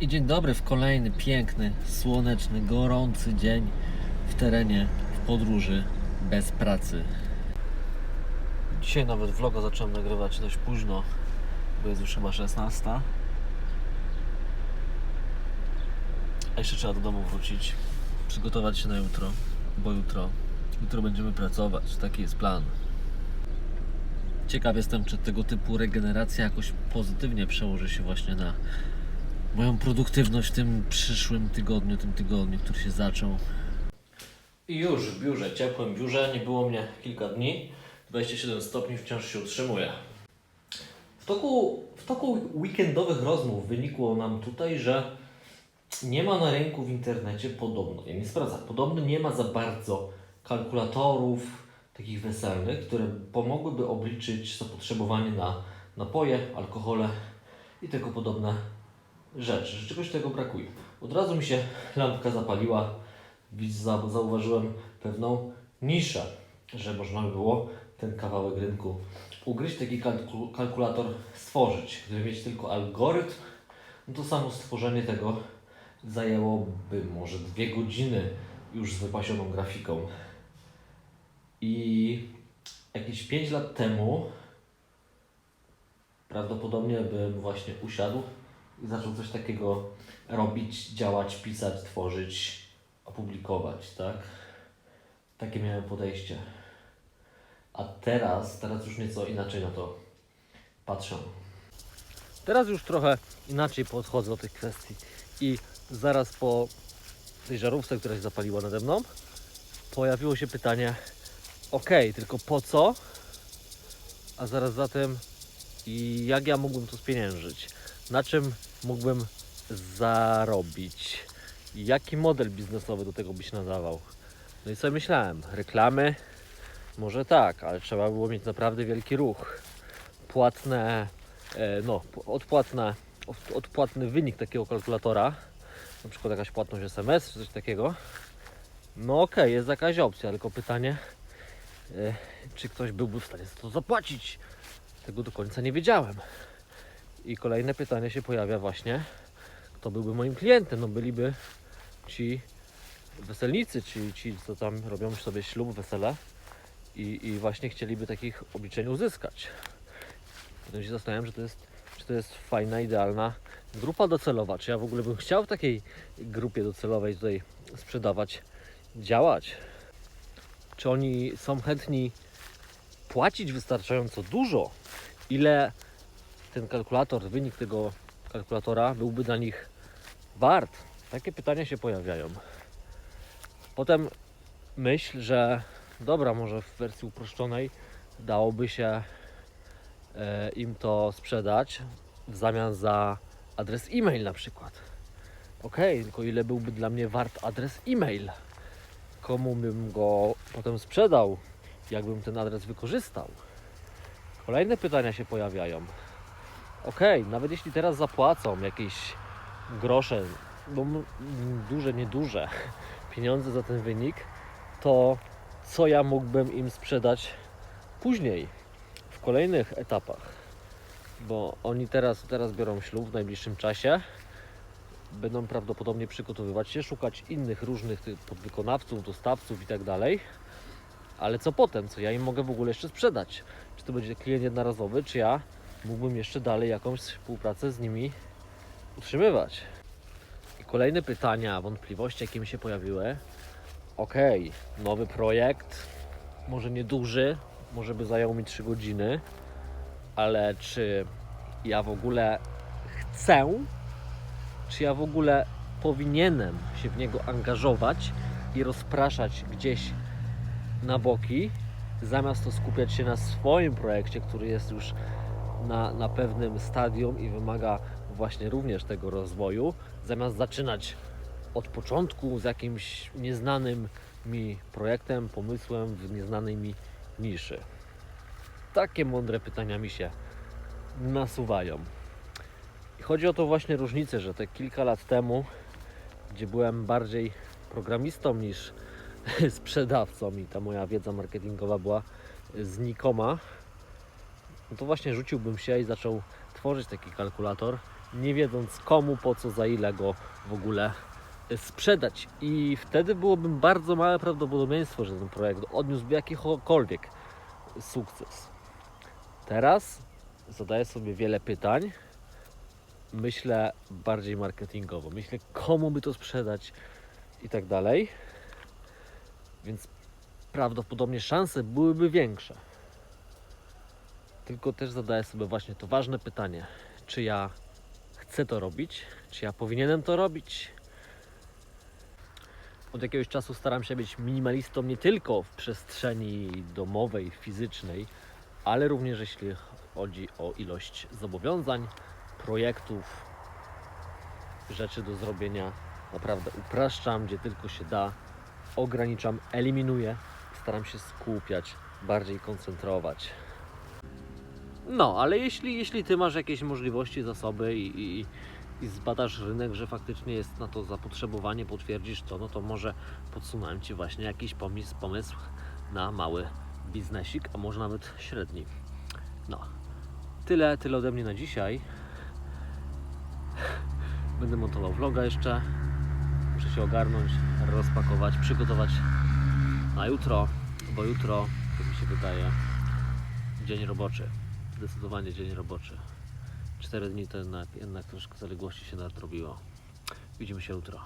I dzień dobry w kolejny piękny, słoneczny, gorący dzień w terenie, w podróży, bez pracy. Dzisiaj nawet vloga zacząłem nagrywać dość późno, bo jest już chyba 16. A jeszcze trzeba do domu wrócić, przygotować się na jutro, bo jutro, jutro będziemy pracować, taki jest plan. Ciekaw jestem, czy tego typu regeneracja jakoś pozytywnie przełoży się właśnie na moją produktywność w tym przyszłym tygodniu, tym tygodniu, który się zaczął. I już w biurze, ciepłym biurze, nie było mnie kilka dni. 27 stopni wciąż się utrzymuje. W toku, w toku weekendowych rozmów wynikło nam tutaj, że nie ma na rynku w internecie podobno, ja nie sprawdzam, podobno nie ma za bardzo kalkulatorów takich weselnych, które pomogłyby obliczyć zapotrzebowanie na napoje, alkohole i tego podobne rzeczy, że czegoś tego brakuje. Od razu mi się lampka zapaliła, zauważyłem pewną niszę, że można by było ten kawałek rynku ugryźć, taki kalku- kalkulator stworzyć. Gdyby mieć tylko algorytm, no to samo stworzenie tego zajęłoby może dwie godziny już z wypasioną grafiką. I jakieś 5 lat temu prawdopodobnie bym właśnie usiadł i zaczął coś takiego robić, działać, pisać, tworzyć, opublikować, tak? Takie miałem podejście. A teraz, teraz już nieco inaczej na to patrzę. Teraz już trochę inaczej podchodzę do tych kwestii i zaraz po tej żarówce, która się zapaliła nade mną, pojawiło się pytanie, ok, tylko po co? A zaraz za tym, jak ja mógłbym to spieniężyć? Na czym mógłbym zarobić? Jaki model biznesowy do tego byś nadawał? No i co myślałem? Reklamy? Może tak, ale trzeba było mieć naprawdę wielki ruch. Płatne, e, no, odpłatne, od- odpłatny wynik takiego kalkulatora, na przykład jakaś płatność SMS czy coś takiego. No okej, jest jakaś opcja, tylko pytanie, e, czy ktoś byłby w stanie za to zapłacić? Tego do końca nie wiedziałem. I kolejne pytanie się pojawia właśnie, kto byłby moim klientem? No byliby ci weselnicy, ci, ci co tam robią sobie ślub, wesele i, i właśnie chcieliby takich obliczeń uzyskać. Potem się zastanawiam, że to jest, czy to jest fajna, idealna grupa docelowa. Czy ja w ogóle bym chciał w takiej grupie docelowej tutaj sprzedawać, działać? Czy oni są chętni płacić wystarczająco dużo? Ile ten kalkulator, wynik tego kalkulatora byłby dla nich wart? Takie pytania się pojawiają. Potem myśl, że dobra, może w wersji uproszczonej dałoby się e, im to sprzedać w zamian za adres e-mail na przykład. Ok, tylko ile byłby dla mnie wart adres e-mail? Komu bym go potem sprzedał? Jakbym ten adres wykorzystał? Kolejne pytania się pojawiają. Ok, nawet jeśli teraz zapłacą jakieś grosze, bo m- duże, nieduże pieniądze za ten wynik, to co ja mógłbym im sprzedać później, w kolejnych etapach? Bo oni teraz, teraz biorą ślub w najbliższym czasie, będą prawdopodobnie przygotowywać się, szukać innych różnych tych podwykonawców, dostawców i tak dalej. Ale co potem? Co ja im mogę w ogóle jeszcze sprzedać? Czy to będzie klient jednorazowy, czy ja mógłbym jeszcze dalej jakąś współpracę z nimi utrzymywać? I kolejne pytania, wątpliwości, jakie mi się pojawiły. Okej, nowy projekt, może nieduży, może by zajął mi 3 godziny, ale czy ja w ogóle chcę, czy ja w ogóle powinienem się w niego angażować i rozpraszać gdzieś na boki, zamiast to skupiać się na swoim projekcie, który jest już na, na pewnym stadium i wymaga właśnie również tego rozwoju, zamiast zaczynać od początku z jakimś nieznanym mi projektem, pomysłem w nieznanej mi niszy. Takie mądre pytania mi się nasuwają. I chodzi o to właśnie różnicę, że te kilka lat temu, gdzie byłem bardziej programistą niż sprzedawcą i ta moja wiedza marketingowa była znikoma, no to właśnie rzuciłbym się i zaczął tworzyć taki kalkulator nie wiedząc komu, po co, za ile go w ogóle y, sprzedać. I wtedy byłoby bardzo małe prawdopodobieństwo, że ten projekt odniósłby jakikolwiek sukces. Teraz zadaję sobie wiele pytań. Myślę bardziej marketingowo. Myślę, komu by to sprzedać i tak dalej. Więc prawdopodobnie szanse byłyby większe. Tylko też zadaję sobie właśnie to ważne pytanie, czy ja chcę to robić, czy ja powinienem to robić. Od jakiegoś czasu staram się być minimalistą nie tylko w przestrzeni domowej, fizycznej, ale również jeśli chodzi o ilość zobowiązań, projektów, rzeczy do zrobienia. Naprawdę upraszczam, gdzie tylko się da, ograniczam, eliminuję, staram się skupiać, bardziej koncentrować. No, ale jeśli, jeśli ty masz jakieś możliwości, zasoby i, i, i zbadasz rynek, że faktycznie jest na to zapotrzebowanie, potwierdzisz to, no to może podsunąłem ci właśnie jakiś pomysł, pomysł na mały biznesik, a może nawet średni. No, tyle, tyle ode mnie na dzisiaj. Będę montował vloga jeszcze. Muszę się ogarnąć, rozpakować, przygotować na jutro, bo jutro, to mi się wydaje, dzień roboczy. Zdecydowanie dzień roboczy. Cztery dni to jednak, jednak troszkę zaległości się nadrobiło. Widzimy się jutro.